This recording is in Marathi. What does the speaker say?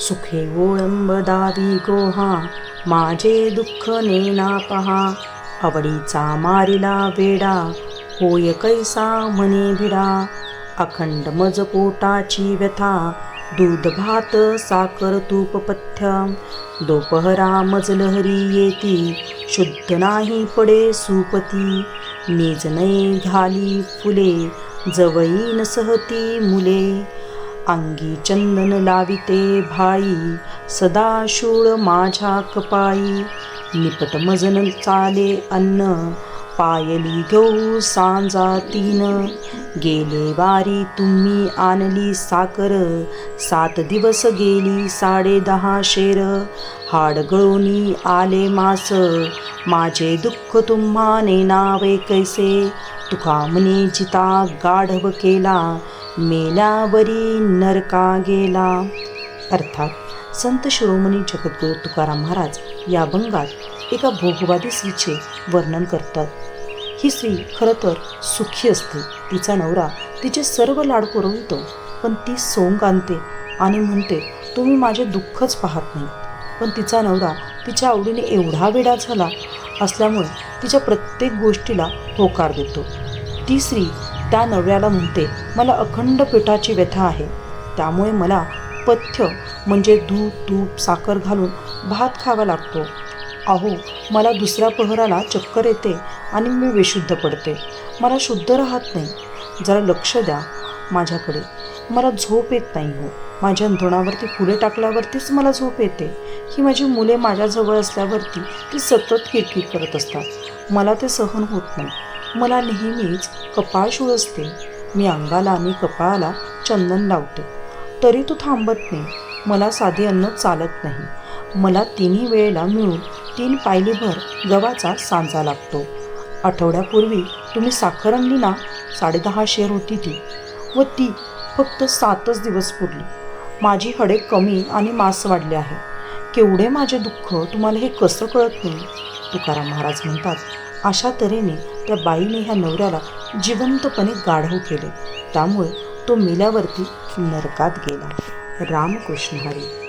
सुखे ओळंब दावी गोहा माझे दुःख नेना पहा आवडीचा मारिला वेडा होय कैसा म्हणे भिडा अखंड मज पोटाची व्यथा दूध भात साखर तूप पथ्य दोपहरा मज लहरी येती शुद्ध नाही पडे सुपती निज नये घाली फुले जवळीन सहती मुले अंगी चंदन लाविते भाई सदा शूळ माझ्या कपाई. निपट मजन चाले अन्न पायली गहू सांजा तीन. गेले वारी तुम्ही आणली साखर सात दिवस गेली साडे दहा शेर. हाड गळोनी आले मास माझे दुःख तुम्हाने नावे कैसे? तुका मने जिता गाढव केला मेल्यावरी नरका गेला. अर्थात संत शिरोमणी जगद्गुरु तुकाराम महाराज या अभंगात एका भोगवादी स्त्रीचे वर्णन करतात. ही स्त्री खरं तर सुखी असते. तिचा नवरा तिचे सर्व लाड पुरवतो. पण ती सोंग आणते आणि म्हणते तुम्ही माझे दुःखच पाहत नाही. पण तिचा नवरा तिच्या आवडीने एवढा वेडा झाला असल्यामुळे तिच्या प्रत्येक गोष्टीला होकार देतो. ती स्त्री त्या नवऱ्याला म्हणते मला अखंड पिठाची व्यथा आहे. त्यामुळे मला पथ्य म्हणजे दूध तूप साखर घालून भात खावा लागतो. अहो मला दुसऱ्या पहराला चक्कर येते आणि मी बेशुद्ध पडते. मला शुद्ध राहत नाही. जरा लक्ष द्या माझ्याकडे. मला झोप येत नाही हो. माझ्या अंथरुणावरती फुले टाकल्यावरतीच मला झोप येते. ही माझी मुले माझ्याजवळ असल्यावरती ती सतत किरकिर करत असतात. मला ते सहन होत नाही. मला नेहमीच कपाळ असते. मी अंगाला आणि कपाळाला चंदन लावते. तरी तो थांबत नाही. मला साधे अन्न चालत नाही. मला तिन्ही वेळेला मिळून तीन पायलीभर गव्हाचा सांजा लागतो. आठवड्यापूर्वी तुम्ही साखर आणली ना? साडेदहा शेर होती ती. व ती फक्त सातच दिवस पुरली. माझी हडे कमी आणि मांस वाढले आहे. केवढे माझे दुःख तुम्हाला हे कसं कळत नाही? तुकाराम महाराज म्हणतात अशा तऱ्हेने त्या बाईने ह्या नवऱ्याला जिवंतपणे गाढव केले. त्यामुळे तो मेल्यावरती नरकात गेला. रामकृष्ण हरी.